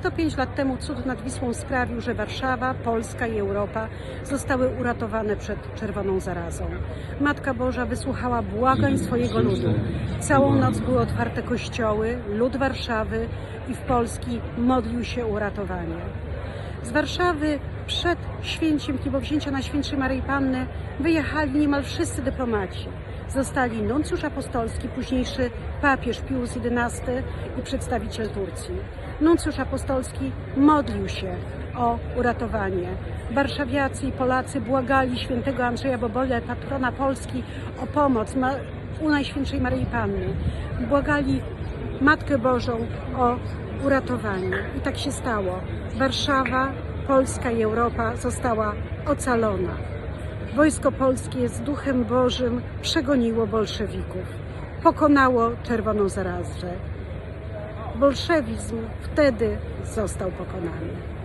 105 lat temu cud nad Wisłą sprawił, że Warszawa, Polska i Europa zostały uratowane przed czerwoną zarazą. Matka Boża wysłuchała błagań swojego ludu. Całą noc były otwarte kościoły, lud Warszawy i w Polski modlił się uratowanie. Z Warszawy przed święciem Niebowzięcia Najświętszej Maryi Panny wyjechali niemal wszyscy dyplomaci. Zostali nuncjusz apostolski, późniejszy papież Pius XI i przedstawiciel Turcji. Nuncjusz apostolski modlił się o uratowanie. Warszawiacy i Polacy błagali świętego Andrzeja Bobole, patrona Polski, o pomoc u Najświętszej Maryi Panny. Błagali Matkę Bożą o uratowanie. I tak się stało. Warszawa, Polska i Europa została ocalona. Wojsko polskie z duchem Bożym przegoniło bolszewików. Pokonało czerwoną zarazę. Bolszewizm wtedy został pokonany.